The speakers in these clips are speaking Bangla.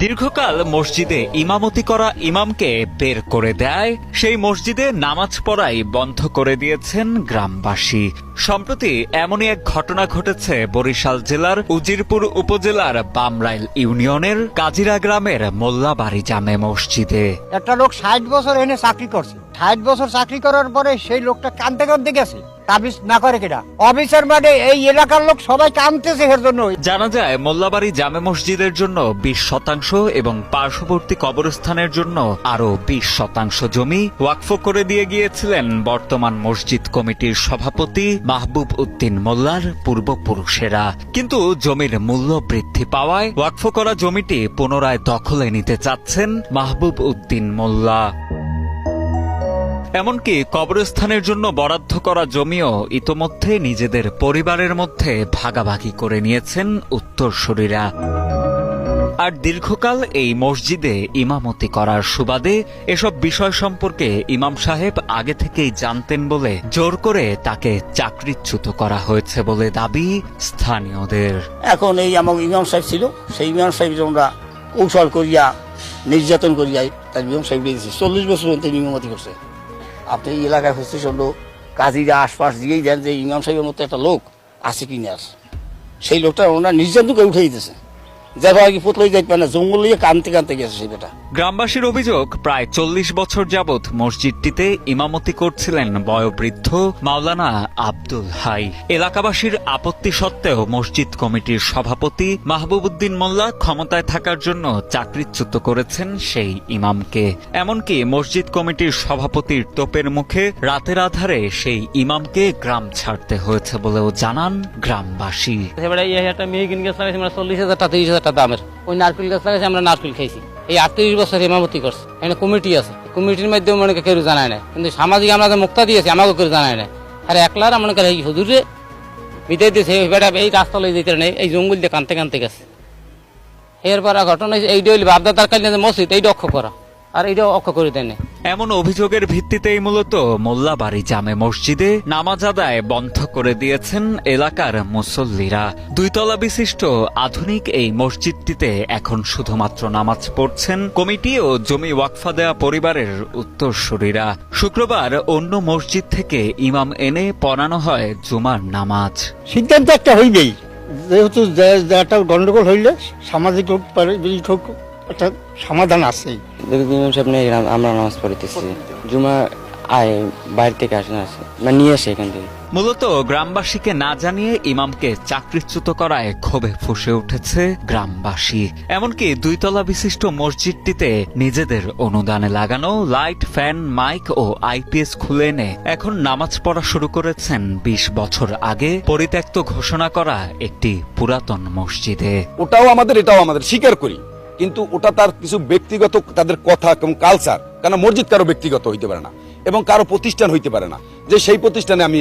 দীর্ঘকাল মসজিদে ইমামতি করা ইমামকে বের করে দেয়। সেই মসজিদে নামাজ পড়াই বন্ধ করে দিয়েছেন গ্রামবাসী। সম্প্রতি এমনই এক ঘটনা ঘটেছে বরিশাল জেলার উজিরপুর উপজেলার বামরাইল ইউনিয়নের কাজিরা গ্রামের মোল্লাবাড়ি জামে মসজিদে। একটা লোক ষাট বছর এনে চাকরি করছে। ষাট বছর চাকরি করার পরে সেই লোকটা কানতে কানতে গেছে। ওয়াকফ করে দিয়ে গিয়েছিলেন বর্তমান মসজিদ কমিটির সভাপতি মাহবুব উদ্দিন মোল্লার পূর্বপুরুষেরা। কিন্তু জমির মূল্য বৃদ্ধি পাওয়ায় ওয়াকফ করা জমিটি পুনরায় দখলে নিতে চাচ্ছেন মাহবুব উদ্দিন মোল্লা। এমনকি কবরস্থানের জন্য বরাদ্দ করা জমিও ইতোমধ্যে নিজেদের পরিবারের মধ্যে ভাগাভাগি করে নিয়েছেন উত্তরসূরিরা আর দীর্ঘকাল এই মসজিদে ইমামতি করার সুবাদে এসব বিষয় সম্পর্কে ইমাম সাহেব আগে থেকেই জানতেন বলে জোর করে তাকে চাকরিচ্যুত করা হয়েছে বলে দাবি স্থানীয়দের। এখন এই আমার ইমাম সাহেব ছিল, সেই ইমাম সাহেব আমরা কৌশল করিয়া, নির্যাতন করিয়া তার ইমাম সাহেব চল্লিশ বছর পর্যন্ত ইমামতি করছে আপনি এই এলাকায় হচ্ছে শুনলো কাজীরা, আশপাশ দিয়েই দেন যে ইমাম সাহেবের মতো একটা লোক আছে কি না সেই লোকটা ওনার নির্যাতন করে উঠে দিতেছে যারা আগে পুতলাই যাইতে পারে না জঙ্গল কানতে কানতে গেছে সেই বেটা। গ্রামবাসীর অভিযোগ প্রায় চল্লিশ বছর যাবৎ মসজিদটিতে ইমামতি করছিলেন বয়োবৃদ্ধ মাওলানা আব্দুল হাই। এলাকাবাসীর আপত্তি সত্ত্বেও মসজিদ কমিটির সভাপতি মাহবুবুদ্দিন মোল্লা ক্ষমতায় থাকার জন্য চাকরিচ্যুত করেছেন সেই ইমামকে। এমনকি মসজিদ কমিটির সভাপতির তোপের মুখে রাতের আধারে সেই ইমামকে গ্রাম ছাড়তে হয়েছে বলেও জানান গ্রামবাসী। একটা মেয়ে কিনে চল্লিশ হাজার টাকা হাজার টাকা দামের। ওই নারকেল গাছ লাগাইছি, আমরা নারকেল খাইছি। এই আটত্রিশ বছর ইমামতি করছে। এখানে কমিটি আছে। কমিটির মাধ্যমে মনে কেউ জানায় না কিন্তু সামাজিক আমরা মুক্তা দিয়েছি আমাকে কেউ জানায় না আর একলার মনে করে এই হুজুরে বিদায় দিয়েছে, এই বেটা এই রাস্তা লই যেতে নেই, এই জঙ্গল দিয়ে কানতে কানতে গেছে। এরপর ঘটনা হয়েছে, এইটা হইলে বাপদাদার কালে মসজিদ, এইটা অক্ষ করা। আর এইটা অক্ষ করে দেয় এমন অভিযোগের ভিত্তিতেই মূলত মোল্লাবাড়ি জামে মসজিদে নামাজ আদায় বন্ধ করে দিয়েছেন এলাকার মুসল্লিরা। দুইতলা বিশিষ্ট আধুনিক এই মসজিদটিতে এখন শুধুমাত্র নামাজ পড়ছেন কমিটি ও জমি ওয়াকফা দেয়া পরিবারের উত্তরসূরিরা। শুক্রবার অন্য মসজিদ থেকে ইমাম এনে পড়ানো হয় জুমার নামাজ। সিদ্ধান্ত একটা হইবেই। যেহেতু গন্ডগোল হইলে সামাজিক হোক হোক একটা সমাধান ইমাম সাহেব নেই আমরা নামাজ পড়িতেছি। জুমা আয় বাইরে থেকে আসে না আসে মানে নিয়ে আসে এখান থেকে। মূলত গ্রামবাসীকে না জানিয়ে ইমামকে চাকরিচ্যুত করায় ক্ষোভে ফুসে উঠেছে গ্রামবাসী। এমনকি দুইতলা বিশিষ্ট মসজিদটিতে নিজেদের অনুদানে লাগানো লাইট ফ্যান মাইক ও আইপিএস খুলে এনে এখন নামাজ পড়া শুরু করেছেন বিশ বছর আগে। পরিত্যক্ত ঘোষণা করা একটি পুরাতন মসজিদে। ওটাও আমাদের এটাও আমাদের। স্বীকার করি। কিন্তু ওটা তার কিছু ব্যক্তিগত তাদের কথা এবং কালচার কেন মসজিদ কারও ব্যক্তিগত হইতে পারে না এবং কারও প্রতিষ্ঠান হইতে পারে না। যে সেই প্রতিষ্ঠানে আমি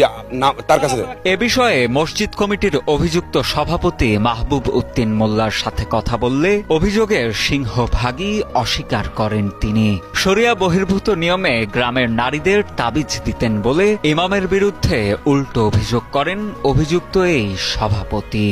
তার কাছে এ বিষয়ে মসজিদ কমিটির অভিযুক্ত সভাপতি মাহবুব উদ্দিন মোল্লার সাথে কথা বললে অভিযোগের সিংহভাগই অস্বীকার করেন তিনি। শরিয়া বহির্ভূত নিয়মে গ্রামের নারীদের তাবিজ দিতেন বলে ইমামের বিরুদ্ধে উল্টো অভিযোগ করেন অভিযুক্ত এই সভাপতি।